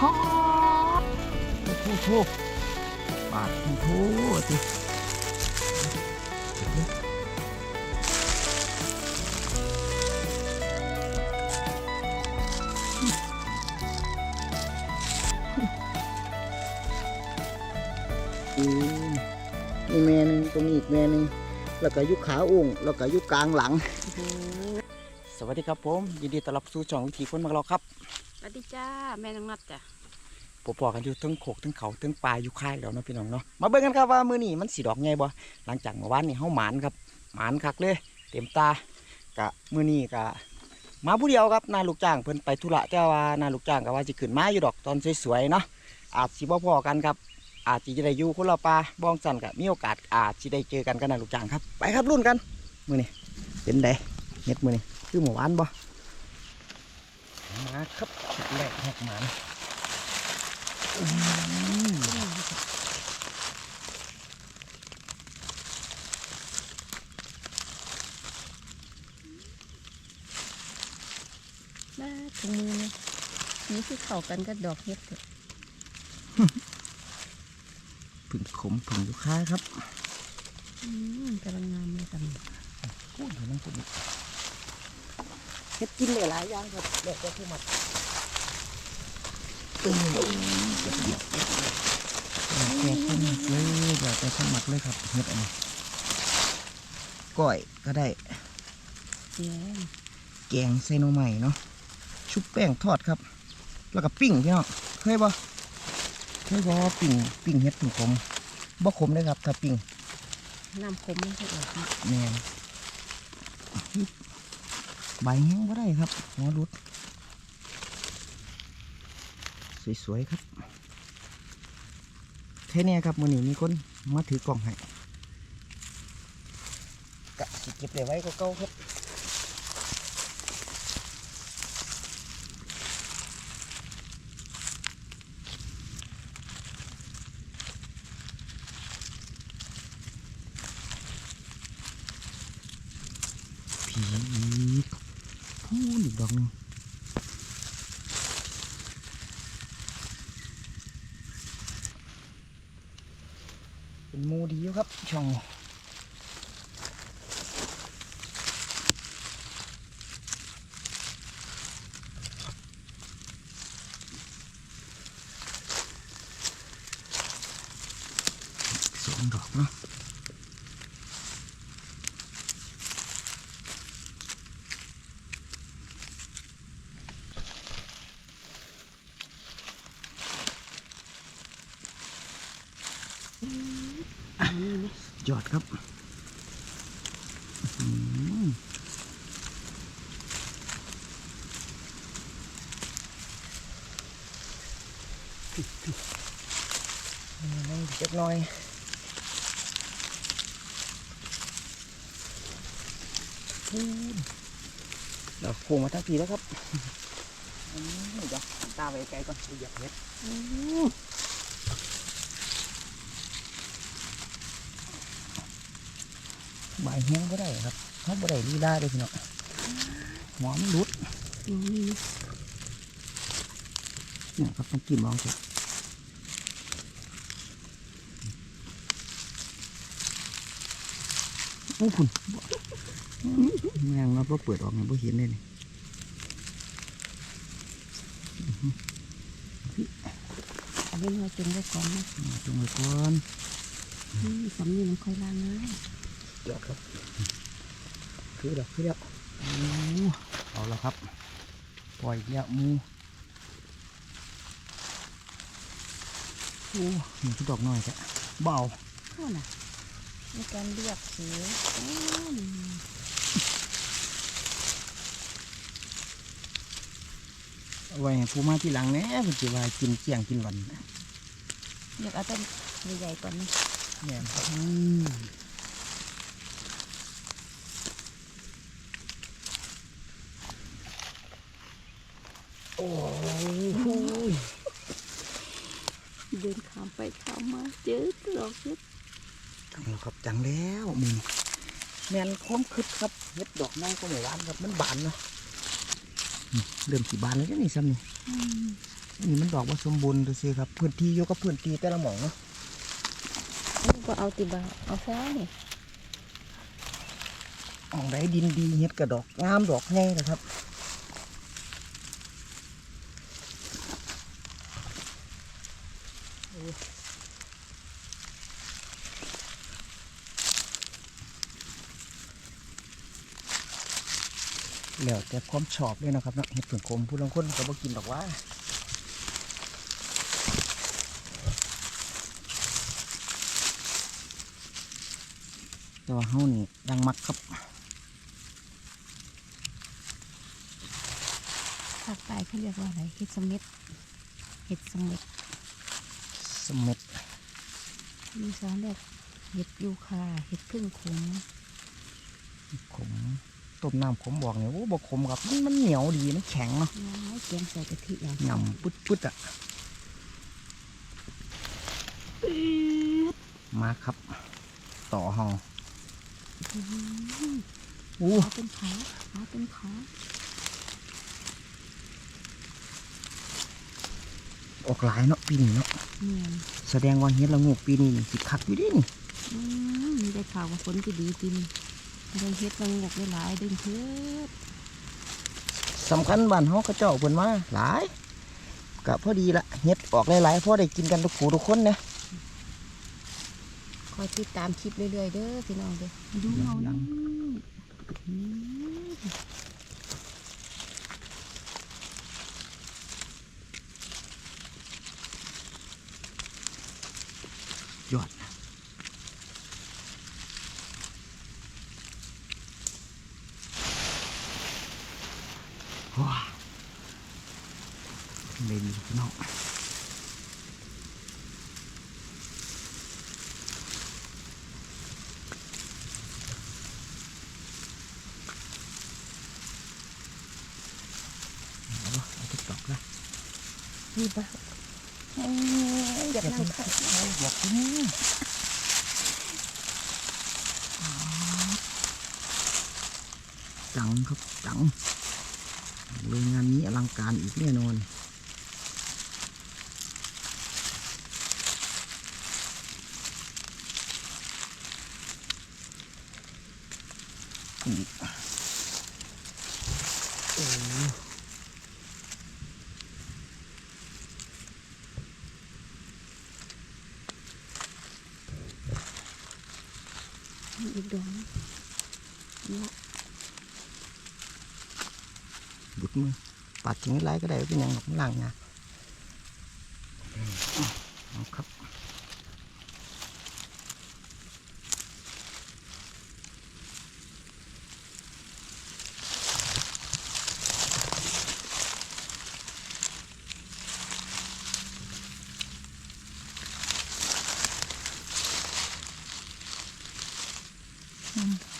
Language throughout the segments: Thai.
ฮ่าโอ้โหปาดโอ้โหดิมนี่แม่หนึ่งตรงนี้อีกแม่หนึ่งแล้วก็ยุคขาอุ้งแล้วก็ยุคกลางหลัง สวัสดีครับผม ยินดีต้อนรับสู่ช่องวิถีคนมักเราครับ วัสดีจ้าแม่น้องนัดจ้ะปปอกันอยู่ทั้งโขกทั้งเขาทั้งปลาอยู่ค่ายแล้วเนาะพี่น้องเนาะมาเบิ่งกันครับว่ามือนี้มันสีดอกไงบ่หลังจากเมื่อวานนี่เฮาหมานครับหมานคักเลย เต็มตากะมือนี้กะมาผู้เดียวครับนาลูกจ้างเพิ่นไปธุระแต่ว่านาลูกจ้างก็ว่าสิขึ้นมาอยู่ดอกตอนสวยๆเนาะอาจสิบ่พอกันครับ อาจสิได้อยู่คนละปลาบ้องสั่นก็มีโอกาสอาจสิได้เจอกันกับนาลูกจ้างครับ ไปครับรุ่นกันมือนี้เป็นไดเฮ็ดมือนี้คือเมื่อวานบ่ มาครับชุดแรกแหกหมานมาถุงมือเนี่ยนี่คือเข้ากันกับดอกเห็ดเถอะผึ่งขมผึ่งลูกค้าครับ อืมกำลังงามเลยกันพูดถึงนั่งพูด เฮ็ดกินหลายๆอย่างครับเด็กก็คือมัดเออเก็บเดียวแกขึ้นเลยเดี๋ยวไปข้างมัดเลยครับเฮ็ดอันนี้ก้อยก็ได้เสียงแกงใส่หน่อใหม่เนาะชุบแป้งทอดครับ แล้วก็ปิ้งพี่น้องเคยบ่เคยบ่ปิ้งปิ้งเฮ็ดปิ้งขมบ่ขมเลยครับถ้าปิ้งน้ำคมไม่ใช่ออกนะแม่น ใบแห้งก็ได้ครับ หัวรุด สวย ๆ ครับ แค่เนี้ครับมือนี้มีคนมาถือกล่องให้กะสิเก็บเด้ไว้ก็เก้าครับ ผีพูนอีกดอกหนึงเป็นหมูดีอยู่ ครับช่องนี้สองดอกเนาะ อันนี้ไหม ยอดครับอื้อหือนี่เล็กน้อยอู้เราโค้งมาทั้งทีแล้วครับ อืมเดี๋ยวตาไปไกลก่อนดูอยากเห็ด อืม ใบ แห้งก็ได้ครับเขาบ่ได้ลีลาเลยพี่น้องหัวมันหลุดอืมเนี่ยครับต้องกินมองสิโอ้คุณแมงเราบ่เปิดออกมันบ่เห็นเลยนี่เอาไว้เราจงไว้ก่อนนะเอาจงไว้ก่อนอืมสำนีมันค่อยล้างง่าย ยอดครับคือเด้อคือเด้อโอ้เอาละครับ ปล่อยเนี่ยมูโอ้มีทุกดอกน้อยจ้ะเบเอาเข้าน่ะมีการเลือกสีอืมเอาไว้ให้ผู้มาที่หลังแหน่เพิ่นสิว่ากินเกี่ยงกินหวันเลือกเอาต้นใหญ่ๆก่อนนะแม่นค โอ้โหเดินข้ามไปข้ามมาเจอดอกเห็ดจังแล้วครับจังแล้วมึงแม่นความคึดครับเฮ็ดดอกไม้ก็ไม่หวานครับมันบานเนาะอืมเริ่มสีบานแล้วเด้อนี่ซ้ำนี่อืมนี่มันดอกว่าสมบูรณ์ดูสิครับพื้นที่อยกกับพื้นที่แต่ละหม่องเนาะก็เอาติบ่าเอาแค่นี่หม่องใดดินดีเฮ็ดกระดอกงามดอกใหญ่นะครับ แล้วแต่ความชอบด้วยนะครับเนาะเห็ดผึ่งคมผู้ลางคนก็บ่กินดอกว่าต่ว่าเฮานี่ยังมักครับภาคใต้เขาเรียกว่าอะไรเห็ดสมิดเห็ดสมิด สมเม็ดมีสองเรียกเห็ดยูคาเห็ดพึ่งขมขมต้มน้ำขมบอกเนี่ยโอ้บอกขมครับมันมันเหนียวดีมันแข็งเนาะน้อยเกียงใส่กะทิอย่างยำปึ๊ดปึ๊ดๆอะมาครับ ต่อเฮาอื้อหืออู้ขาเป็นขาขาเป็นขาออกหลายเนาะปีนี้เนาะเนียน แสดงว่าเฮ็ดละงูปีนี้นี่สิคักอยู่เดินี่อืมมีได้ข่าวว่าฝนจะดีจริงได้เฮ็ดละงกได้หลายเดึงเพื่อสำคัญบ้านเฮาเขาเจ้าเพิ่นมาหลายก็พอดีละเฮ็ดออกหลายๆพอได้กินกันทุกผู้ทุกคนนะคอยติดตามคลิปเรื่อยๆเด้อพี่น้องเด้อดูเงายันี่ง ยอดว้าเล่นพี่น้องเอาวะเอาทุกดอกนะนี่อกนั่งค่ะอยากกินจังครับจังเลยงานนี้อลังการอีกแน่นอนอีกโอ้ 80 bà chuyển lấy cái đèo cái nhân ngọc lần nha. khắp Mm-hmm. Ừ.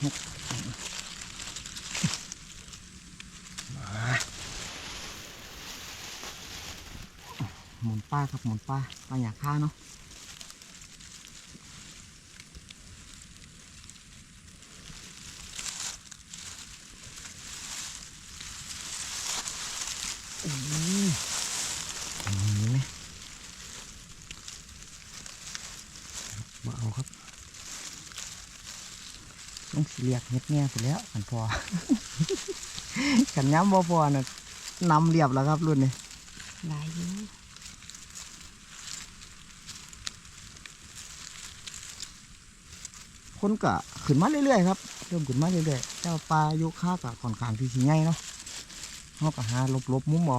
หยังหรอกมันล่างงาเอาครับหุบหุบหุบมาหมุนป้าครับหมุนป้าป้าอยากฆ่าเนาะอืมเห็นไหมมาเอาครับ ต้องสิ เรียกเฮ็ดเนี่ยไปแล้วขันพอขันย้ำบ่พอน่ะนำเรียบแล้วครับรุ่นนี้หลายอยู่คนก็ขึ้นมาเรื่อยๆครับเริ่มขึ้นมาเรื่อยๆแต่ว่าปลาโยคะกับค่อนข้างที่สิใหญ่เนาะเขาก็หาหลบๆมุมบ่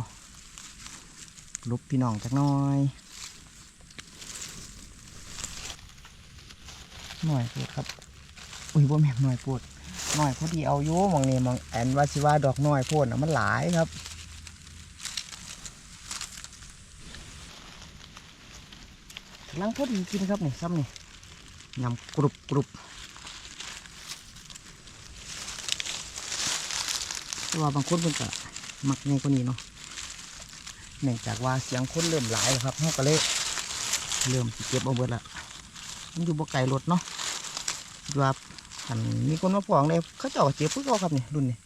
หลบพี่น้องจักหน้อยหน่อยโพดครับ อุ้ยบ่แม่นหน่อยโพดหน่อยพอดีเอายู่หมองนี่มองแอนว่าสิว่าดอกน้อยโพดน่ะมันหลายครับกำลังพอดีกินครับนี่ซ้ำนี่ยำกรุบกรุบแต่ว่าบางคนเพิ่นก็มักง่ายกว่านี้เนาะเนื่องจากว่าเสียงคนเริ่มหลายแล้วครับเขาก็เลยเริ่มเก็บเอาเบิดละมันอยู่บ่ไกลรถเนาะว่า อันมีคนมาพองเลยเขาเจ้าก็เจ็บพึ่งเขาครับนี่รุ่นนี้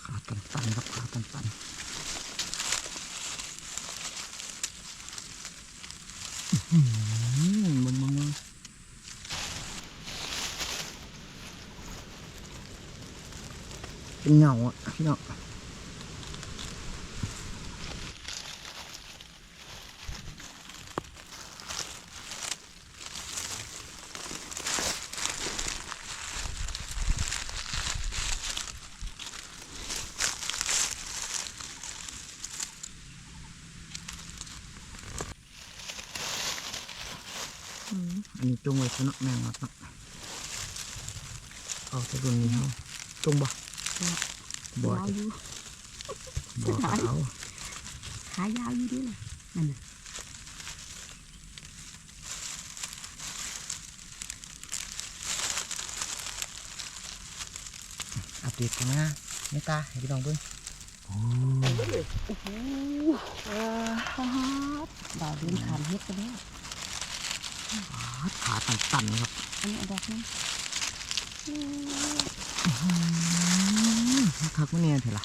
ขาตันตันครับขาตันตันมึงมึงมึงเป็นเหงาอะพี่น้อง อันนี้จงไว้ซะเนาะแมงมัดเนาะเอาแต่รุ่นนี้เขาจงบ่บ่ยาวอยู่บ่ ขาวขายาวอยู่ด้วยนั่นน่ะอัปเดตกันนะไม่ตาให้พี่น้องเบิ่งโอ้โอ้โหดาวเดินขามเฮ็ดไปแล้วขาตันตันๆครับ อันนี้เอาดอกนึงคักมันเนี่ยเถอะล่ะ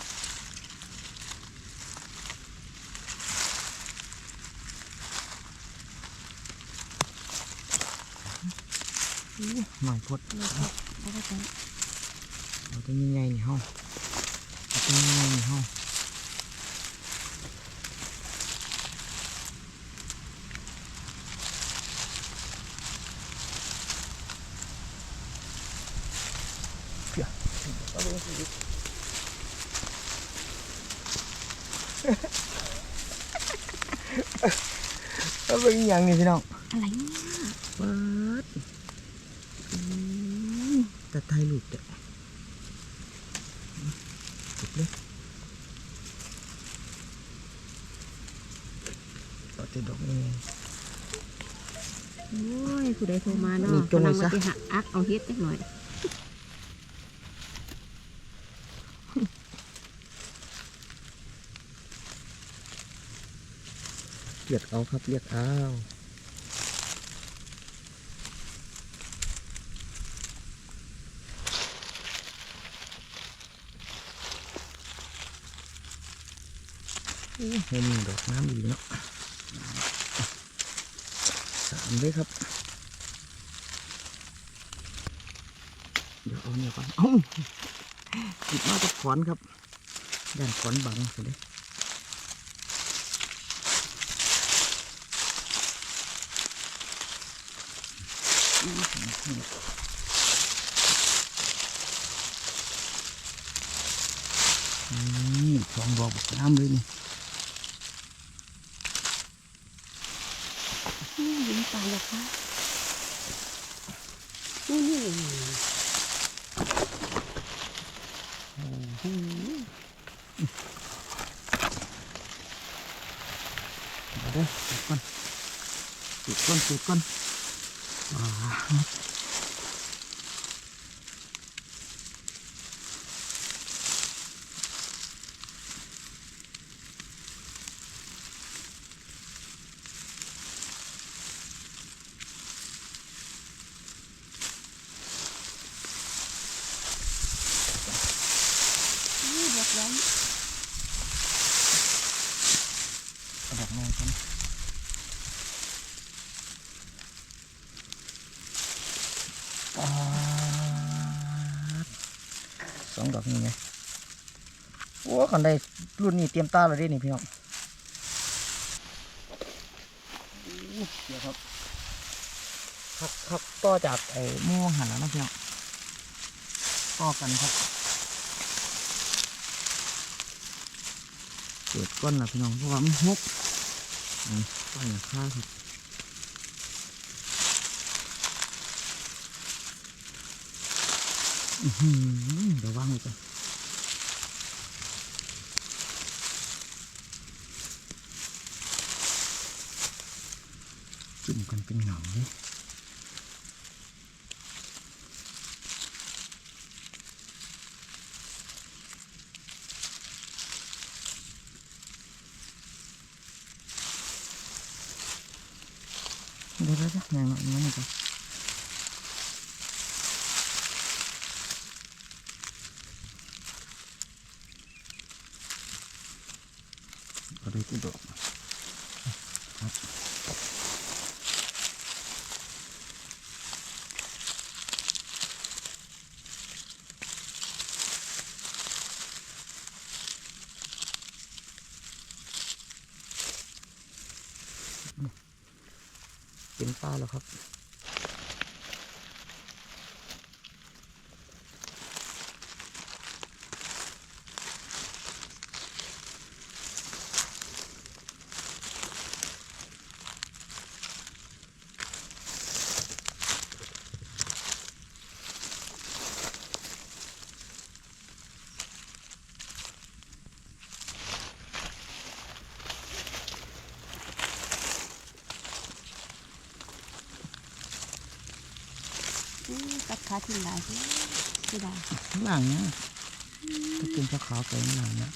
หน่อยพดเลิกครับเอาไปก่อนเอาตัวใหญ่ๆนี่เฮาเอาตัวใหญ่ๆนี่เฮาเพียเอาเบิ่งสิเอาเบิ่งอีห ยังนี่พี่น้องอะไรเนี่ยเปิดแต่ไทยหลุดเด้อจุดเลยเอาแต่ดอกนี่โอ้ยผู้ใดโทรมาเนาะนี่จงไว้กำลัซะมาไปหาอักเอาเฮ็ดจักหน่อย เรียกเอาครับเรียกเอาโอ้โหมีดอกน้ำดีเนาะสามเลยครับ เดี๋ยวเอาเนี่ยก่อนเอ้าหยิบมาจากขอนครับด้านขอนบังสิเลย นี่สองดอกบักน้ำเลยนี่อืมยิงตายแล้วค่ะนี่นี่เอาเด้อจุดก่อนจุดก่อนจุดก่อนอ่านี่เรียบร้อย เอาดอกน้อยกันอ่าสองดอกนี่ไง โอ้คันได้รุ่นนี้เตรียมตาแล้วดินี่พี่น้องอ้เดี๋ยวครับคักคักต่อจากไอ้ม่วงหันแล้วนะพี่น้องต่อกันครับเปิดก้อนละพี่น้องเพราะว่ามันหกอืมก้อนหลังคาครับอื้อหือเดี๋ยวว bukan pinggang ni eh. dah dah mana ข้าแล้วครับ อื้ อตัดขาทิ้งหลายเสียดายข้างหลังเนี่ยถ้ากินข้าวขาวไปข้างหลังเนี่ย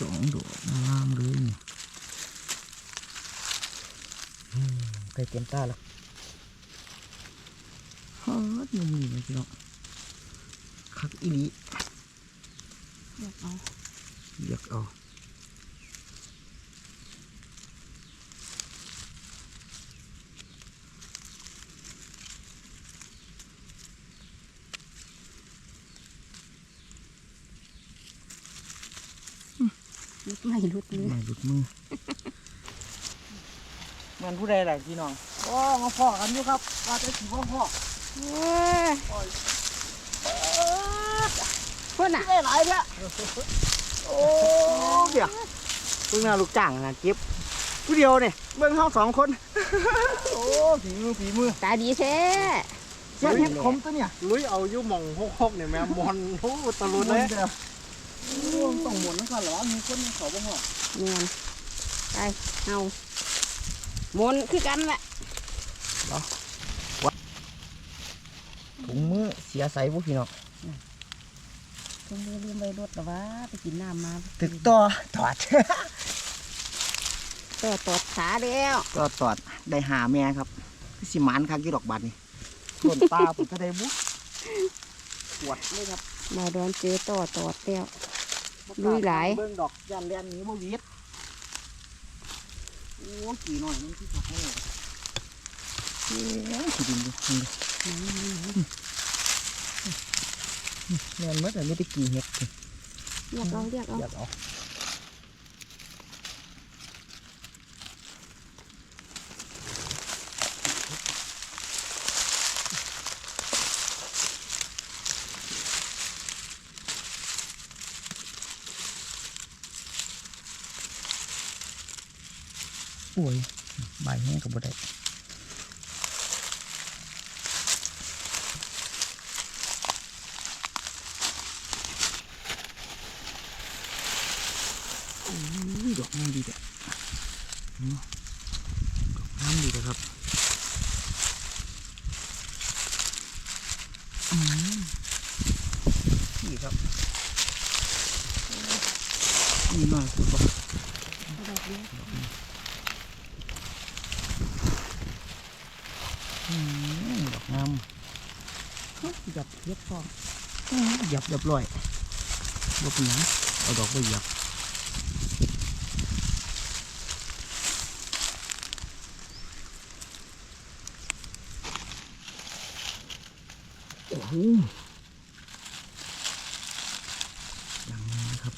สองดอกงามเลยนี่อืมใกล้เต็มตาแล้วฮอดยังมีเลยพี่น้อง คักอีหลีเลือกเอาเลือกเอาลุดไม่ลุดเลยไม่หลุดมือเหมือนผู้ใดแหละพี่น้องโอ้มาพ่อกันอยู่ครับว่าจะขี่พ่อ พ่อเว้ยพ่นอะได้หลายเนี่ยโอ้เดี๋ยวเพิ่งน่าลูกจ้างนะเก็บผู้เดียวเนี่ยเบิ่งเฮาสองคน โอ้ฝีมือฝีมือตาดีแท้เสียเห็ดคมตัวเนี่ยลุยเอาอยู่หม่องหกหกเนี่ยแม่มอนโอ้ตะลุนเลยเดียวโอ้ต้องหมุนนั่นค่ะเหรอมีคนมีเขาบ้างเหรอเนียนไปเอาหมนคือกันแหละถุงมือเสียใส่พวกพี่น้องต้อง ลืมลืมไปรถหรอวะไปกินน้ำมาตึกต่อถอดต่อตอดขาแล้วก็ตอดได้หาแม่ครับคือสิหมานคักกี่ดอกบาทนี่ส่วนตาผมก็ได้บุ๊ปวดเลยครับมาโดนเจอต่อตอดแล้วลุยหลายเบิ่งดอกยันแลนหนี้บ่หวีดโอ้กี่หน่อยนึงที่ขับให้เลยเอ้ยขี้ดินดูนี่ แม่นเมื่อแต่ไม่ได้กี่เห็ดสิเรียกเอาเรียกเอาอยากเอาโอ้ยใบแห้งกับบ่ได้อุ้ยดอกงามดีแต่ดอกงามดีแต่ครับอืม นี่ครับนี่มากสุดบ่เอาดอกเดียวอืมดอกงามเฮ้ยหยับเย็บฟองอืมหยับเรียบร้อยบ่เป็นหยังเอาดอกไปหยับโอ้โหอย่างนี้นะครับ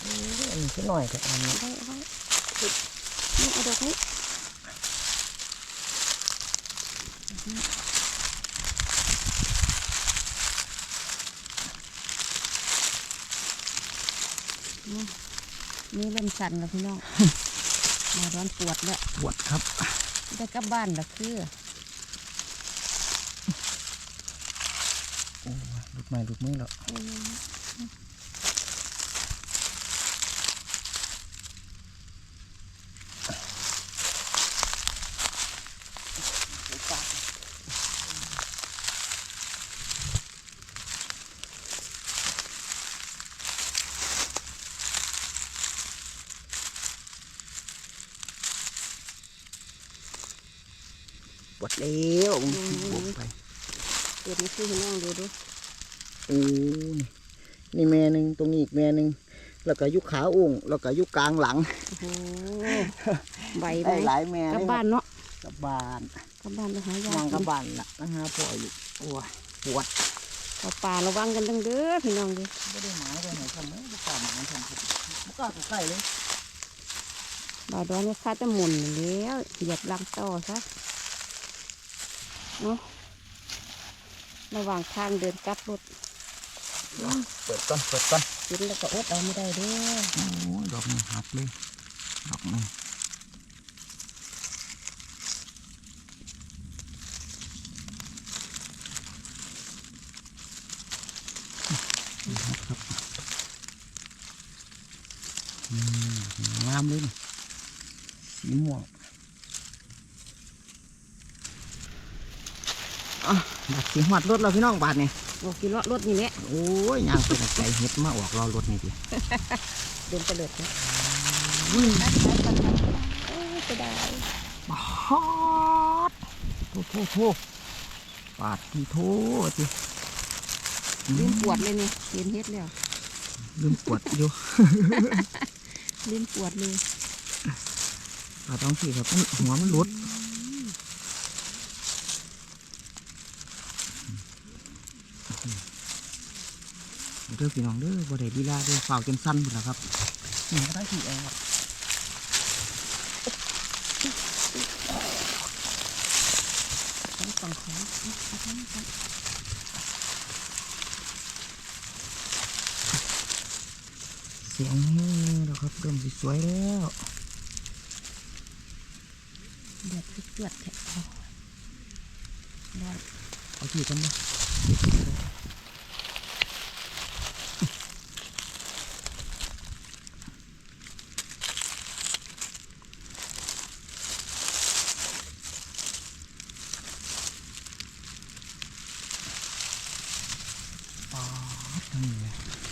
โอ้ยอันนี้แค่ หน่อยแต่อันนี้เอาไว้เอาไว้นี่เอาดอกนี้นี่นี่เริ่มสั่นแล้วพี่น้อง มาร้อนปวดแล้วปวดครับ ได้กลับบ้านละคือโอ้ยหลุดไม้หลุดมือแล้ว อืม ปาก ปวดแล้วบวกไป เปิดนี่คือให้น้องดูดูโอ้นี่นี่แม่หนึ่งตรงนี้อีกแม่หนึ่งแล้วก็อยุขาอุ้งแล้วก็อยุกลางหลังโอ้โหใบไหมได้หลายแม่กลับเลยบ้านเนาะกลับบ้านกลับบ้านไปหายาย่างกลับกินบ้านละนะฮะพ่ออยู่โอ้ยปวดเอาป่าระวังกันดังเด้อพี่น้องเด้อไม่ได้หมายไปไหนกันเนอะไม่กล้าหมายกันครับไม่กล้าใกล้เลยบ่าวดอนก็คาจะหมุนแล้วเหยียบลังต่อซะเนาะ ระหว่างทางเดินกลับรถเปิดก่อนเปิดก่อนกินแล้วก็อดเอาไม่ได้เด้อโอ้ยดอกนี้หักเลยดอกนี้หักครับอืมงามเลยนี่สีม่วง อะบัดสีหวัดรถเราพี่น้องบาทนี่โอ้กินเลาะรถนี่แหละโอ้ยยางเป็นใจเฮ็ดมาออกรอรถนี่ดิเดินไปเลยนะอืมโอ้ยจะได้ปาดโทษโทษโทษปาดที่โทษสิลืมปวดเลยเนี่ยเรียนเฮ็ดแล้วลืมปวดอยู่ลืมปวดเลยปาดต้องสิครับมันหัวมันหลุด เด้อพี่น้องเด้อบ่ได้ดีลาเด้อฝ่าวจนสั้นหมดแล้วครับนี่ก็ได้ที่แอร์ครับทั้งสองของเอาทั้งสองเสียงแห้งแล้วครับเริ่มสิสวยแล้วเดือดคือเดือดแท้ได้เอาที่กันนะ ปาด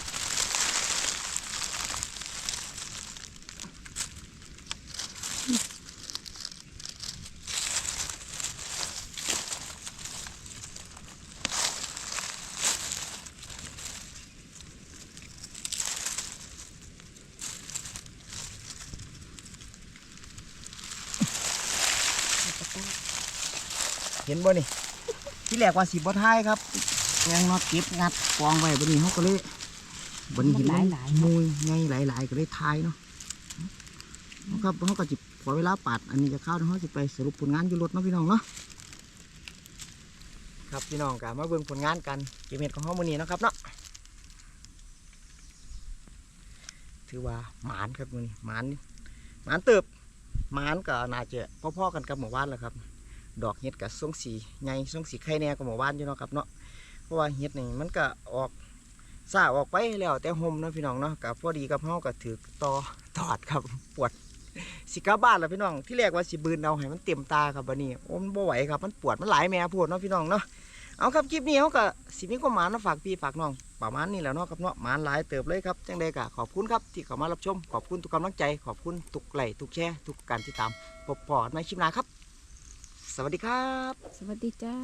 ห็นบ่นี่ที่แรกว่าสีบ่ท้ายครับแงนอตเก็บงัดกองไว้บนนี้เขาก็เลยบนนี้เห็นมันมุยไงหลายๆก็เลยทายเนาะนะครับเขาก็จิบพอเวลาปัดอันนี้จะเข้าเขาจะไปสรุปผลงานอยู่รถเนาะพี่น้องเนาะครับพี่น้องกันมาเบิ่งผลงานกันเก็บเห็ดของเขามื้อนี้นะครับเนาะถือว่าหมานครับมือนี้หมานหมานเติบหมานก็น่าจะพ่อๆกันกับหมู่บ้านแหละครับ ดอกเห็ดกับทรงสีใหญ่ทรงสีไข่แน่กับหมู่บ้านอยู่เนาะครับเนาะเพราะว่าเห็ดนี่มันก็ออกซาออกไปแล้วแต่ห่มเนาะพี่น้องเนาะกับพอดีกับเฮาก็ถือต่อตอดครับปวดสิกลับบ้านแล้วพี่น้องที่แรกว่าสิบืนเอาให้มันเต็มตาครับบัดนี้โอ้มันบ่ไหวครับมันปวดมันหลายแม่ปวดเนาะพี่น้องเนาะเอาครับคลิปนี้เฮาก็สิมีความหมายมาฝากพี่ฝากน้องประมาณนี้แหล้วเนาะครับเนาะหมานหลายเติบเลยครับจังใดก็ขอบคุณครับที่เข้ามารับชมขอบคุณทุกกำลังใจ ขอบคุณทุกไลค์ทุกแชร์ทุกการติดตามพบปอในคลิปหน้าครับ สวัสดีครับ สวัสดีจ้า